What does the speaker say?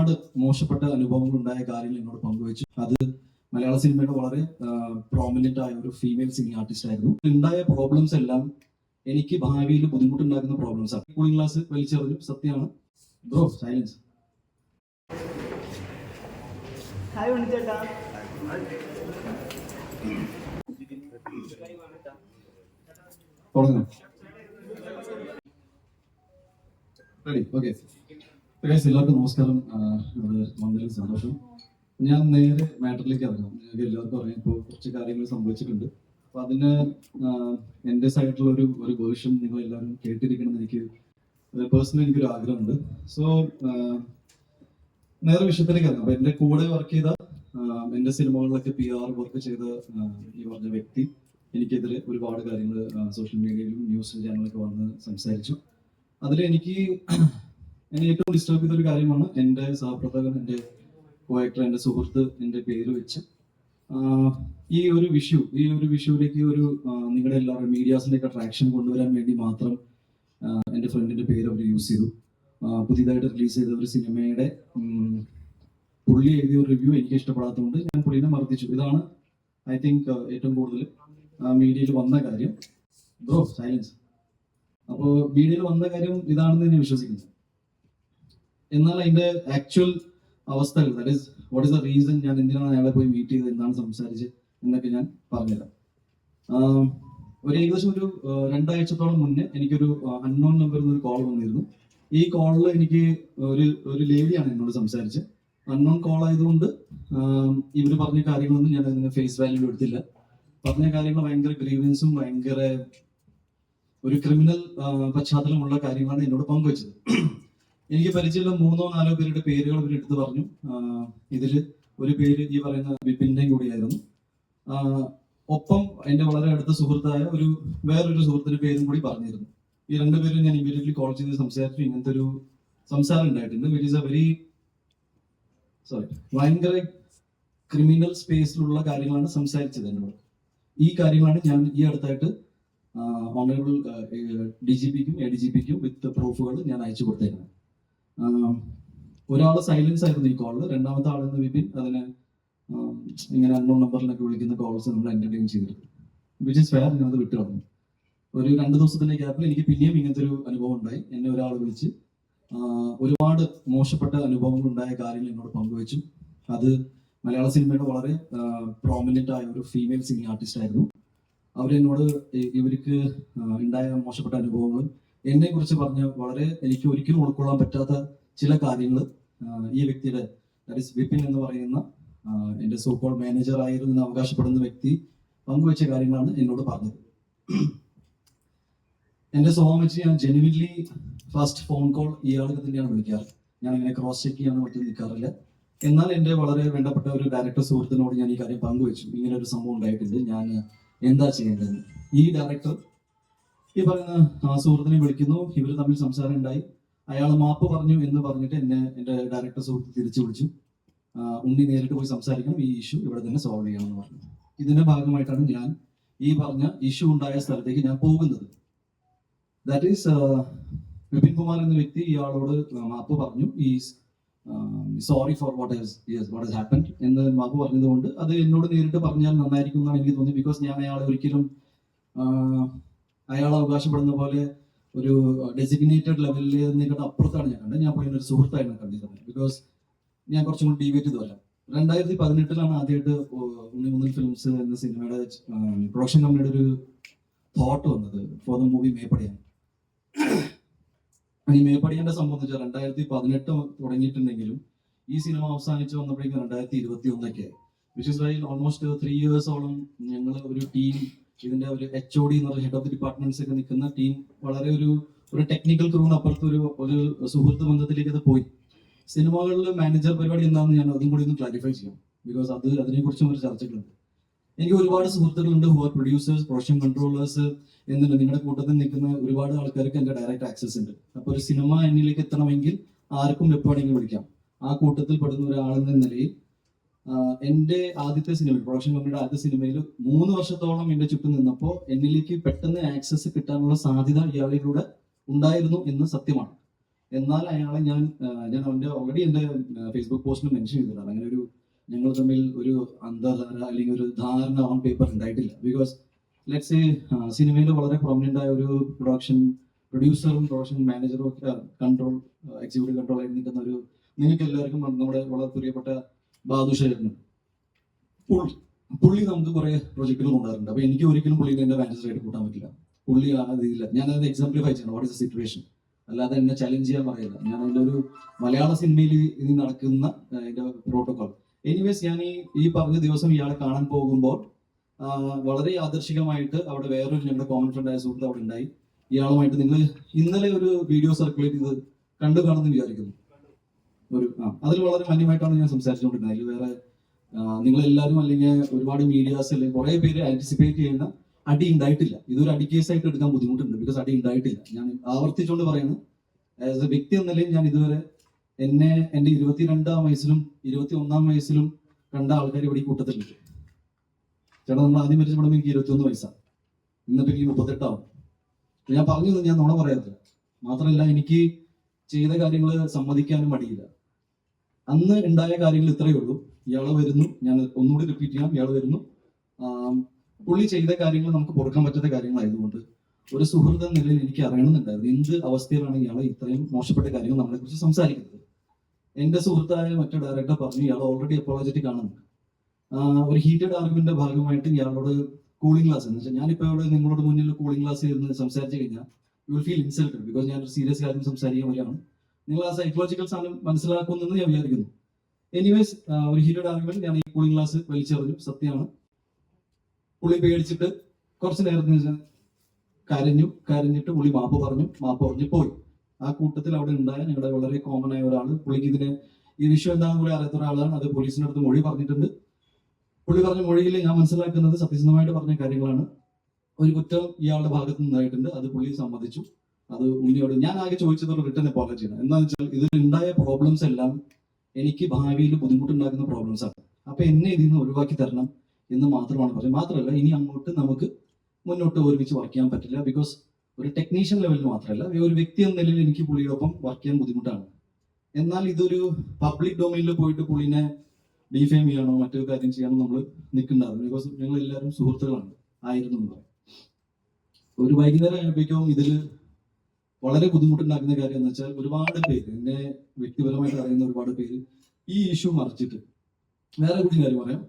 ഒരുപാട് മോശപ്പെട്ട അനുഭവങ്ങൾ ഉണ്ടായ കാര്യങ്ങൾ എന്നോട് പങ്കുവച്ചു. അത് മലയാള സിനിമയുടെ വളരെ പ്രോമിനന്റ് ആയ ഒരു ഫീമെയിൽ സിംഗിങ് ആർട്ടിസ്റ്റ് ആയിരുന്നു. ഉണ്ടായ പ്രോബ്ലംസ് എല്ലാം എനിക്ക് ഭാവിയിൽ ബുദ്ധിമുട്ടുണ്ടാക്കുന്ന പ്രോബ്ലംസ് ആണ്. കൂളിംഗ് ക്ലാസ് വലിച്ചെറിഞ്ഞു സത്യമാണ്. ബ്രോ സൈലൻസ് ഹായ് തുടങ്ങാം. റെഡി ഓക്കെ എല്ലാവർക്കും നമസ്കാരം. ഇവിടെ വന്നതിൽ സന്തോഷം. ഞാൻ നേരെ മാറ്ററിലേക്ക് ഇറങ്ങാം. ഞങ്ങൾക്ക് എല്ലാവർക്കും അറിയാം ഇപ്പോൾ കുറച്ച് കാര്യങ്ങൾ സംഭവിച്ചിട്ടുണ്ട്. അപ്പൊ അതിന് എന്റെ സൈഡിലുള്ള ഒരു ഒരു വേർഷൻ നിങ്ങൾ എല്ലാവരും കേട്ടിരിക്കണം എനിക്ക് പേഴ്സണലി എനിക്കൊരു ആഗ്രഹമുണ്ട്. സോ നേരെ വിഷയത്തിലേക്ക് ഇറങ്ങാം. അപ്പൊ എന്റെ കൂടെ വർക്ക് ചെയ്ത എന്റെ സിനിമകളിലൊക്കെ പി ആർ വർക്ക് ചെയ്ത ഈ പറഞ്ഞ വ്യക്തി എനിക്കെതിരെ ഒരുപാട് കാര്യങ്ങൾ സോഷ്യൽ മീഡിയയിലും ന്യൂസ് ചാനലൊക്കെ വന്ന് സംസാരിച്ചു. അതിൽ എനിക്ക് എന്നെ ഏറ്റവും ഡിസ്റ്റർബ് ചെയ്ത ഒരു കാര്യമാണ് എന്റെ സഹപ്രവർത്തകൻ എന്റെ കോയക്ടർ എന്റെ സുഹൃത്ത് എന്റെ പേര് വെച്ച്. ഈ ഒരു വിഷു ഈ ഒരു വിഷുവിലേക്ക് ഒരു നിങ്ങളുടെ എല്ലാവരും മീഡിയാസിന്റെ ഒക്കെ ട്രാക്ഷൻ കൊണ്ടുവരാൻ വേണ്ടി മാത്രം എന്റെ ഫ്രണ്ടിന്റെ പേര് അവർ യൂസ് ചെയ്തു. പുതിയതായിട്ട് റിലീസ് ചെയ്ത ഒരു സിനിമയുടെ പുള്ളി എഴുതിയ ഒരു റിവ്യൂ എനിക്ക് ഇഷ്ടപ്പെടാത്തതുകൊണ്ട് ഞാൻ പുള്ളിനെ മർദ്ദിച്ചു. ഇതാണ് ഐ തിങ്ക് ഏറ്റവും കൂടുതൽ മീഡിയയിൽ വന്ന കാര്യം. ബ്രോ സൈലൻസ് അപ്പോൾ മീഡിയയിൽ വന്ന കാര്യം ഇതാണെന്ന് ഞാൻ വിശ്വസിക്കുന്നു. എന്നാൽ അതിന്റെ ആക്ച്വൽ അവസ്ഥകൾ. That is what is the reason ഞാൻ എന്തിനാണ് അയാളെ പോയി മീറ്റ് ചെയ്തത് എന്താണ് സംസാരിച്ചത് എന്നൊക്കെ ഞാൻ പറഞ്ഞുതരാം. ഒരു ഏകദേശം ഒരു രണ്ടാഴ്ചത്തോളം മുന്നേ എനിക്കൊരു അൺനോൺ നമ്പറിൽ നിന്ന് ഒരു കോൾ വന്നിരുന്നു. ഈ കോളിൽ എനിക്ക് ഒരു ഒരു ലേഡിയാണ് എന്നോട് സംസാരിച്ചത്. അൺനോൺ കോൾ ആയതുകൊണ്ട് ഇവർ പറഞ്ഞ കാര്യങ്ങളൊന്നും ഞാൻ അതിന് ഫേസ് വാല്യൂ എടുത്തില്ല. പറഞ്ഞ കാര്യങ്ങൾ ഭയങ്കര ഗ്രീവൻസും ഭയങ്കര ഒരു ക്രിമിനൽ പശ്ചാത്തലമുള്ള കാര്യങ്ങളാണ് എന്നോട് പങ്കുവച്ചത്. എനിക്ക് പരിചയമുള്ള മൂന്നോ നാലോ പേരുടെ പേരുകൾ ഇവർ എടുത്തു പറഞ്ഞു. ഇതിൽ ഒരു പേര് ഈ പറയുന്ന വിപിന്റെ കൂടിയായിരുന്നു. ഒപ്പം എന്റെ വളരെ അടുത്ത സുഹൃത്തായ ഒരു വേറൊരു സുഹൃത്തിന്റെ പേരും കൂടി പറഞ്ഞിരുന്നു. ഈ രണ്ടുപേരും ഞാൻ ഇമ്മീഡിയറ്റ്ലി കോൾ ചെയ്ത് സംസാരിച്ചു. ഇങ്ങനത്തെ ഒരു സംസാരം ഉണ്ടായിട്ടുണ്ട്. It is a very sorry ഭയങ്കര ക്രിമിനൽ സ്പേസിലുള്ള കാര്യങ്ങളാണ് സംസാരിച്ചത് എന്നോട്. ഈ കാര്യങ്ങളാണ് ഞാൻ ഈ അടുത്തായിട്ട് ഓണറബിൾ ഡി ജി പിക്കും എ ഡി ജി പിക്കും വിത്ത് പ്രൂഫുകൾ ഞാൻ അയച്ചു കൊടുത്തേക്കുന്നത്. ഒരാൾ സൈലൻസ് ആയിരുന്നു ഈ കോളിൽ രണ്ടാമത്തെ ആളെന്ന് വിപിൻ അതിന് ഇങ്ങനെ അൺനോൺ നമ്പറിലൊക്കെ വിളിക്കുന്ന കോൾസ് നമ്മൾ എന്റർടൈൻ ചെയ്തിരുന്നു. വിച്ച് ഇസ് ഫെയർ ഞാനത് വിട്ടു കളഞ്ഞു. ഒരു രണ്ട് ദിവസത്തിന്റെ ഗ്യാപ്പിൽ എനിക്ക് പിന്നെയും ഇങ്ങനത്തെ ഒരു അനുഭവം ഉണ്ടായി. എന്നെ ഒരാൾ വിളിച്ച് ഒരുപാട് മോശപ്പെട്ട അനുഭവങ്ങൾ ഉണ്ടായ കാര്യങ്ങൾ എന്നോട് പങ്കുവച്ചു. അത് മലയാള സിനിമയുടെ വളരെ പ്രോമിനന്റ് ആയ ഒരു ഫീമെയിൽ സിംഗിങ് ആർട്ടിസ്റ്റ് ആയിരുന്നു. അവരെന്നോട് ഇവർക്ക് ഉണ്ടായ മോശപ്പെട്ട അനുഭവങ്ങൾ എന്നെ കുറിച്ച് പറഞ്ഞ വളരെ എനിക്ക് ഒരിക്കലും ഉൾക്കൊള്ളാൻ പറ്റാത്ത ചില കാര്യങ്ങൾ ഈ വ്യക്തിയുടെ ദാറ്റ് ഇസ് വിപിൻ എന്ന് പറയുന്ന എന്റെ സോക്കോൾ മാനേജർ ആയിരുന്നു അവകാശപ്പെടുന്ന വ്യക്തി പങ്കുവച്ച കാര്യങ്ങളാണ് എന്നോട് പറഞ്ഞത്. എന്റെ സ്വഭാവം വെച്ച് ഞാൻ ജെനുവിൻലി ഫസ്റ്റ് ഫോൺ കോൾ ഇയാൾക്ക് തന്നെയാണ് വിളിക്കാറ്. ഞാൻ ഇങ്ങനെ ക്രോസ് ചെക്ക് ചെയ്യാൻ മറ്റും നിൽക്കാറില്ല. എന്നാൽ എന്റെ വളരെ വേണ്ടപ്പെട്ട ഒരു ഡയറക്ടർ സുഹൃത്തിനോട് ഞാൻ ഈ കാര്യം പങ്കുവെച്ചു. ഇങ്ങനെ ഒരു സംഭവം ഉണ്ടായിട്ടുണ്ട്. ഞാൻ എന്താ ചെയ്യേണ്ടത്? ഈ ഡയറക്ടർ ഈ പറയുന്ന സുഹൃത്തിനെ വിളിക്കുന്നു. ഇവർ തമ്മിൽ സംസാരം ഉണ്ടായി അയാൾ മാപ്പ് പറഞ്ഞു എന്ന് പറഞ്ഞിട്ട് എന്നെ എന്റെ ഡയറക്ടർ സുഹൃത്ത് തിരിച്ചു വിളിച്ചു. ഉണ്ണി നേരിട്ട് പോയി സംസാരിക്കണം. ഈ ഇഷ്യൂ ഇവിടെ തന്നെ സോൾവ് ചെയ്യണമെന്ന് പറഞ്ഞു. ഇതിന്റെ ഭാഗമായിട്ടാണ് ഞാൻ ഈ പറഞ്ഞ ഇഷ്യൂ ഉണ്ടായ സ്ഥലത്തേക്ക് ഞാൻ പോകുന്നത്. ദാറ്റ് ഈസ് വിപിൻ കുമാർ എന്ന വ്യക്തി ഇയാളോട് മാപ്പ് പറഞ്ഞു. ഈ sorry for what what has happen എന്ന് മാപ്പ് പറഞ്ഞതുകൊണ്ട് അത് എന്നോട് നേരിട്ട് പറഞ്ഞാൽ നന്നായിരിക്കും എന്നാണ് എനിക്ക് തോന്നി ബിക്കോസ് ഞാൻ അയാളെ ഒരിക്കലും അയാൾ അവകാശപ്പെടുന്ന പോലെ ഒരു ഡെസിഗ്നേറ്റഡ് ലെവലിൽ നിന്നിട്ട് അപ്പുറത്താണ് ഞാൻ കണ്ടത്. ഞാൻ പുള്ളിയുടെ ഒരു സുഹൃത്തായിരുന്നു കണ്ടിരുന്നത് ബിക്കോസ് ഞാൻ കുറച്ചും കൂടി ഡീവേറ്റ് വരാം രണ്ടായിരത്തി പതിനെട്ടിലാണ് ആദ്യമായിട്ട് ഉണ്ണിമുന്നൽ ഫിലിംസ് എന്ന സിനിമയുടെ പ്രൊഡക്ഷൻ കമ്പനിയുടെ ഒരു തോട്ട് വന്നത് ഫോർ ദ മൂവി മേപ്പടിയാണ് ഈ മേപ്പടിയാന്റെ സംബന്ധിച്ച് രണ്ടായിരത്തി പതിനെട്ട് തുടങ്ങിയിട്ടുണ്ടെങ്കിലും ഈ സിനിമ അവസാനിച്ച് വന്നപ്പോഴേക്കും രണ്ടായിരത്തി ഇരുപത്തി ഒന്നൊക്കെ വിച്ച് ഇസ് ഓൾമോസ്റ്റ് ത്രീ ഇയേഴ്സോളം ഞങ്ങൾ ഒരു ടീം ഇതിന്റെ ഒരു എച്ച് ഒ ഡി എന്ന് പറയുന്ന ഹെഡ് ഓഫ് ദി ഡിപ്പാർട്ട്മെന്റ്സ് ഒക്കെ നിൽക്കുന്ന ടീം വളരെ ഒരു ഒരു ടെക്നിക്കൽ ക്രൂവിന് അപ്പുറത്ത് ഒരു ഒരു സുഹൃത്ത് ബന്ധത്തിലേക്ക് അത് പോയി. സിനിമകളിൽ മാനേജർ പരിപാടി എന്താണെന്ന് ഞാൻ അതും കൂടി ഒന്ന് ക്ലാരിഫൈ ചെയ്യാം. ബിക്കോസ് അത് അതിനെക്കുറിച്ചും ഒരു ചർച്ചകളുണ്ട്. എനിക്ക് ഒരുപാട് സുഹൃത്തുക്കളുണ്ട് who are producers production controllers എന്നുണ്ട് നിങ്ങളുടെ കൂട്ടത്തിൽ നിൽക്കുന്ന ഒരുപാട് ആൾക്കാർക്ക് എന്റെ ഡയറക്റ്റ് ആക്സസ് ഉണ്ട്. അപ്പോൾ ഒരു സിനിമ എന്നിലേക്ക് എത്തണമെങ്കിൽ ആർക്കും എപ്പോഴെങ്കിലും വിളിക്കാം. ആ കൂട്ടത്തിൽ പെടുന്ന ഒരാളെന്ന നിലയിൽ എന്റെ ആദ്യത്തെ സിനിമ പ്രൊഡക്ഷൻ കമ്പനിയുടെ ആദ്യത്തെ സിനിമയിൽ മൂന്ന് വർഷത്തോളം എന്റെ ചുറ്റും നിന്നപ്പോൾ എന്നിലേക്ക് പെട്ടെന്ന് ആക്സസ് കിട്ടാനുള്ള സാധ്യത ഇയാളിലൂടെ ഉണ്ടായിരുന്നു എന്ന് സത്യമാണ്. എന്നാൽ അയാളെ ഞാൻ ഞാൻ അവന്റെ ഓൾറെഡി എന്റെ ഫേസ്ബുക്ക് പോസ്റ്റിൽ മെൻഷൻ ചെയ്തിട്ടുണ്ട്. അങ്ങനെ ഒരു ഞങ്ങൾ തമ്മിൽ ഒരു അന്ധധാര അല്ലെങ്കിൽ ഒരു ധാരണ ഓൺ പേപ്പർ ഉണ്ടായിട്ടില്ല. ബിക്കോസ് ലെറ്റ്സ് സിനിമയിൽ വളരെ പ്രൊമിനന്റ് ആയ ഒരു പ്രൊഡക്ഷൻ പ്രൊഡ്യൂസറും പ്രൊഡക്ഷൻ മാനേജറും ഒക്കെ കൺട്രോൾ എക്സിക്യൂട്ടീവ് കൺട്രോൾ ആയി നിൽക്കുന്ന ഒരു നിങ്ങൾക്ക് എല്ലാവർക്കും നമ്മുടെ വളരെ പ്രിയപ്പെട്ട ബാദുഷേഖരനുണ്ട് പുള്ളി നമുക്ക് കുറെ പ്രൊജക്ടുകൾ ഉണ്ടായിരുന്നുണ്ട് അപ്പൊ എനിക്ക് ഒരിക്കലും പുള്ളിനെ എന്റെ മാനേജറായിട്ട് കൂട്ടാൻ പറ്റില്ല. പുള്ളി ആ ഇതില്ല ഞാൻ അത് എക്സാംപ്ലിഫൈ ചെയ്യണം വാട്ട് ഇസ് ദ സിറ്റുവേഷൻ അല്ലാതെ എന്നെ ചലഞ്ച് ചെയ്യാൻ പറയില്ല. ഞാൻ അതിന്റെ ഒരു മലയാള സിനിമയിൽ ഇനി നടക്കുന്ന എന്റെ പ്രോട്ടോകോൾ എനിവേസ് ഞാൻ ഈ ഈ പറഞ്ഞ ദിവസം ഇയാളെ കാണാൻ പോകുമ്പോൾ വളരെ ആദർശികമായിട്ട് അവിടെ വേറൊരു ഞങ്ങളുടെ കോമൺ ഫ്രണ്ട് ആയ സുഹൃത്ത് അവിടെ ഉണ്ടായി. ഇയാളുമായിട്ട് നിങ്ങൾ ഇന്നലെ ഒരു വീഡിയോ സർക്കുലേറ്റ് ചെയ്ത് കണ്ടു കാണുമെന്ന് വിചാരിക്കുന്നു. ഒരു അതിൽ വളരെ മാന്യമായിട്ടാണ് ഞാൻ സംസാരിച്ചുകൊണ്ടിരുന്നത്. അതിൽ വേറെ നിങ്ങൾ എല്ലാവരും അല്ലെങ്കിൽ ഒരുപാട് മീഡിയാസ് അല്ലെങ്കിൽ കുറെ പേര് ആന്റിസിപ്പേറ്റ് ചെയ്യുന്ന അടി ഉണ്ടായിട്ടില്ല. ഇതൊരു അടി കേസായിട്ട് എടുക്കാൻ ബുദ്ധിമുട്ടുണ്ട്. ബിക്കോസ് അടി ഉണ്ടായിട്ടില്ല. ഞാൻ ആവർത്തിച്ചുകൊണ്ട് പറയുന്നു ആസ് എ വ്യക്തി എന്ന നിലയിൽ ഞാൻ ഇതുവരെ എന്നെ എന്റെ ഇരുപത്തിരണ്ടാം വയസ്സിലും ഇരുപത്തി ഒന്നാം വയസ്സിലും കണ്ട ആൾക്കാർ ഇവിടെ ഈ കൂട്ടത്തിലുണ്ട്. ചേട്ടാ നമ്മൾ ആദ്യം മരിച്ചപ്പോൾ എനിക്ക് ഇരുപത്തിയൊന്ന് വയസ്സാണ്. ഇന്നിപ്പോ എനിക്ക് മുപ്പത്തെട്ടാവും. ഞാൻ പറഞ്ഞു ഞാൻ നുണ പറയാറില്ല. മാത്രമല്ല എനിക്ക് ചെയ്ത കാര്യങ്ങൾ സമ്മതിക്കാനും മടിയില്ല. അന്ന് ഉണ്ടായ കാര്യങ്ങൾ ഇത്രയേ ഉള്ളൂ. ഇയാൾ വരുന്നു. ഞാൻ ഒന്നുകൂടി റിപ്പീറ്റ് ചെയ്യാം. ഇയാൾ വരുന്നു. പുള്ളി ചെയ്ത കാര്യങ്ങൾ നമുക്ക് പൊറുക്കാൻ പറ്റാത്ത കാര്യങ്ങളായതുകൊണ്ട് ഒരു സുഹൃത്ത് നിലയിൽ എനിക്ക് അറിയണമെന്നുണ്ടായിരുന്നു. എന്ത് അവസ്ഥയിലാണ് ഇയാളെ ഇത്രയും മോശപ്പെട്ട കാര്യങ്ങൾ നമ്മളെ കുറിച്ച് സംസാരിക്കുന്നത്? എന്റെ സുഹൃത്തായ മറ്റു ഡയറക്ടർ പറഞ്ഞു ഇയാൾ ഓൾറെഡി അപ്പോളജറ്റിക് ആണെന്ന് ഒരു ഹീറ്റഡ് ആർഗ്യുമെന്റിന്റെ ഭാഗമായിട്ട് ഇയാളോട് കൂളിംഗ് ക്ലാസ് എന്ന് വെച്ചാൽ ഞാനിപ്പോ ഇവിടെ നിങ്ങളോട് മുന്നിൽ കൂളിംഗ് ക്ലാസ് ഇരുന്ന് സംസാരിച്ചു കഴിഞ്ഞാൽ you will feel insulted because ഞാൻ ഒരു സീരിയസ് കാര്യം സംസാരിക്കാൻ വരികയാണ്. നിങ്ങൾ ആ സൈക്കോളജിക്കൽ സാധനം മനസ്സിലാക്കുന്നെന്ന് ഞാൻ വിചാരിക്കുന്നു. എനിവേസ് ഒരു ഹീരോയുടെ ആർഗ്യുമെന്റ് ഞാൻ ഈ കൂളിംഗ് ക്ലാസ് വലിച്ചെറിഞ്ഞു. സത്യമാണ്. പുളി പേടിച്ചിട്ട് കുറച്ച് നേരത്തിന് കരഞ്ഞു കരഞ്ഞിട്ട് പുള്ളി മാപ്പ് പറഞ്ഞു. മാപ്പ് പറഞ്ഞു പോയി. ആ കൂട്ടത്തിൽ അവിടെ ഉണ്ടായ ഞങ്ങളുടെ വളരെ കോമൺ ആയ ഒരാൾ പുള്ളിക്ക് ഇതിന് ഈ വിഷയം എന്താണെന്ന് കൂടി അറിയാത്ത ഒരാളാണ്. അത് പോലീസിന്റെ അടുത്ത് മൊഴി പറഞ്ഞിട്ടുണ്ട്. പുള്ളി പറഞ്ഞ മൊഴിയിൽ ഞാൻ മനസ്സിലാക്കുന്നത് സത്യസന്ധമായിട്ട് പറഞ്ഞ കാര്യങ്ങളാണ്. ഒരു കുറ്റം ഇയാളുടെ ഭാഗത്ത് നിന്നായിട്ടുണ്ട്. അത് പുള്ളി സമ്മതിച്ചു. അത് ഉണ്ണിയോട് ഞാൻ ആകെ ചോദിച്ചത് ഒരു റിട്ടേൺ അപ്പോളജിയാണ് എന്താണെന്ന് വെച്ചാൽ ഇതിൽ ഉണ്ടായ പ്രോബ്ലംസ് എല്ലാം എനിക്ക് ഭാവിയിൽ ബുദ്ധിമുട്ടുണ്ടാക്കുന്ന പ്രോബ്ലംസ് ആണ്. അപ്പൊ എന്നെ ഇതിൽ നിന്ന് ഒഴിവാക്കി തരണം എന്ന് മാത്രമാണ് പറഞ്ഞത്. മാത്രമല്ല ഇനി അങ്ങോട്ട് നമുക്ക് മുന്നോട്ട് ഒരുമിച്ച് വർക്ക് ചെയ്യാൻ പറ്റില്ല. ബിക്കോസ് ഒരു ടെക്നീഷ്യൻ ലെവലിൽ മാത്രമല്ല ഒരു വ്യക്തി എന്ന നിലയിൽ എനിക്ക് പുളിയോടൊപ്പം വർക്ക് ചെയ്യാൻ ബുദ്ധിമുട്ടാണ്. എന്നാൽ ഇതൊരു പബ്ലിക് ഡൊമൈനിൽ പോയിട്ട് പുളിനെ ഡിഫെയിം ചെയ്യാനോ മറ്റൊരു കാര്യം ചെയ്യാനോ നമ്മൾ നിൽക്കുന്നുണ്ടായിരുന്നു ബിക്കോസ് ഞങ്ങൾ എല്ലാവരും സുഹൃത്തുക്കളാണ്. ആയിരുന്നു എന്ന് പറയാം. ഒരു വൈകുന്നേരം ആയപ്പോഴേക്കും ഇതിൽ വളരെ ബുദ്ധിമുട്ടുണ്ടാക്കുന്ന കാര്യം എന്ന് വെച്ചാൽ ഒരുപാട് പേര് എന്നെ വ്യക്തിപരമായിട്ട് അറിയുന്ന ഒരുപാട് പേര് ഈ ഇഷ്യൂ മറിച്ചിട്ട്. വേറെ കൂടി കാര്യം പറയാം.